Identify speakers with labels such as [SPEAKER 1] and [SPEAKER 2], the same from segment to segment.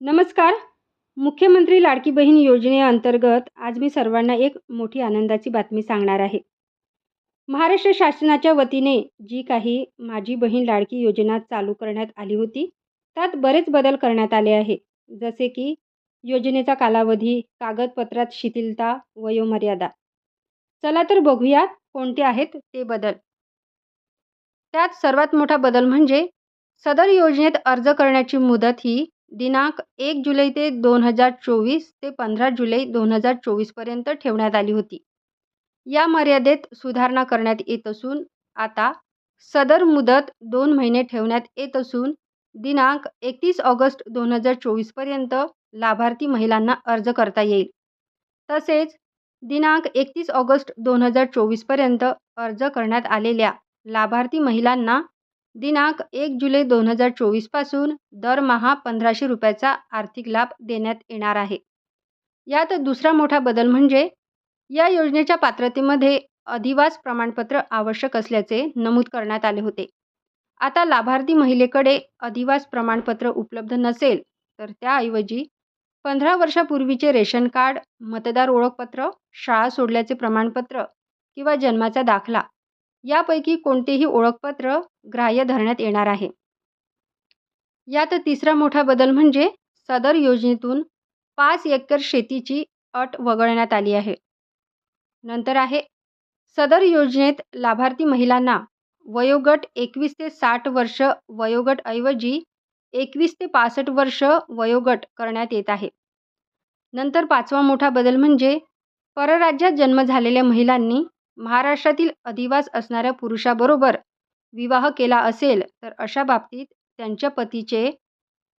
[SPEAKER 1] नमस्कार. मुख्यमंत्री लाडकी बहीण योजनेअंतर्गत आज मी सर्वांना एक मोठी आनंदाची बातमी सांगणार आहे. महाराष्ट्र शासनाच्या वतीने जी काही माझी बहीण लाडकी योजना चालू करण्यात आली होती त्यात बरेच बदल करण्यात आले आहे. जसे की योजनेचा कालावधी कागदपत्रात शिथिलता वयोमर्यादा. चला तर बघूया कोणते आहेत ते बदल. त्यात सर्वात मोठा बदल म्हणजे सदर योजनेत अर्ज करण्याची मुदत ही दिनांक एक जुलै ते दोन हजार चोवीस ते पंधरा जुलै दोन हजार चोवीसपर्यंत ठेवण्यात आली होती. या मर्यादेत सुधारणा करण्यात येत असून आता सदर मुदत दोन महिने ठेवण्यात येत असून दिनांक एकतीस ऑगस्ट दोन हजार चोवीसपर्यंत लाभार्थी महिलांना अर्ज करता येईल. तसेच दिनांक एकतीस ऑगस्ट दोन हजार चोवीसपर्यंत अर्ज करण्यात आलेल्या लाभार्थी महिलांना दिनांक एक जुलै दोन हजार चोवीसपासून दरमहा पंधराशे रुपयाचा आर्थिक लाभ देण्यात येणार आहे. यात दुसरा मोठा बदल म्हणजे या योजनेच्या पात्रतेमध्ये अधिवास प्रमाणपत्र आवश्यक असल्याचे नमूद करण्यात आले होते. आता लाभार्थी महिलेकडे अधिवास प्रमाणपत्र उपलब्ध नसेल तर त्याऐवजी पंधरा वर्षापूर्वीचे रेशन कार्ड मतदार ओळखपत्र शाळा सोडल्याचे प्रमाणपत्र किंवा जन्माचा दाखला यापैकी कोणतेही ओळखपत्र ग्राह्य धरण्यात येणार आहे. यात तिसरा मोठा बदल म्हणजे सदर योजनेतून पाच एकर शेतीची अट वगळण्यात आली आहे. नंतर आहे सदर योजनेत लाभार्थी महिलांना वयोगट एकवीस ते साठ वर्ष वयोगटऐवजी एकवीस ते पासष्ट वर्ष वयोगट करण्यात येत आहे. नंतर पाचवा मोठा बदल म्हणजे परराज्यात जन्म झालेल्या महिलांनी महाराष्ट्रातील अधिवास असणाऱ्या पुरुषाबरोबर विवाह केला असेल तर अशा बाबतीत त्यांच्या पतीचे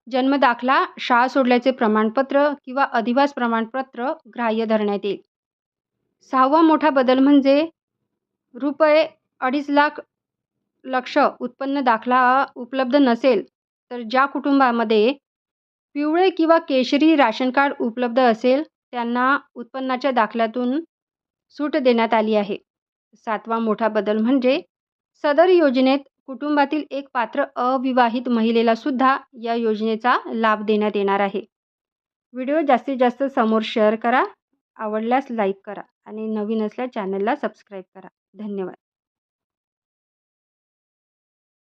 [SPEAKER 1] जन्मदाखला शाळा सोडल्याचे प्रमाणपत्र किंवा अधिवास प्रमाणपत्र ग्राह्य धरण्यात येईल. सहावा मोठा बदल म्हणजे रुपये अडीच लाख लक्ष उत्पन्न दाखला उपलब्ध नसेल तर ज्या कुटुंबामध्ये पिवळे किंवा केशरी राशन कार्ड उपलब्ध असेल त्यांना उत्पन्नाच्या दाखल्यातून सूट देण्यात आली आहे. सातवा मोठा बदल म्हणजे सदर योजनेत कुटुंबातील एक पात्र अविवाहित महिलेला सुद्धा या योजनेचा लाभ देण्यात येणार आहे. व्हिडिओ जास्तीत जास्त समोर शेअर करा आवडल्यास लाईक करा आणि नवीन असल्या चॅनलला सबस्क्राईब करा. धन्यवाद.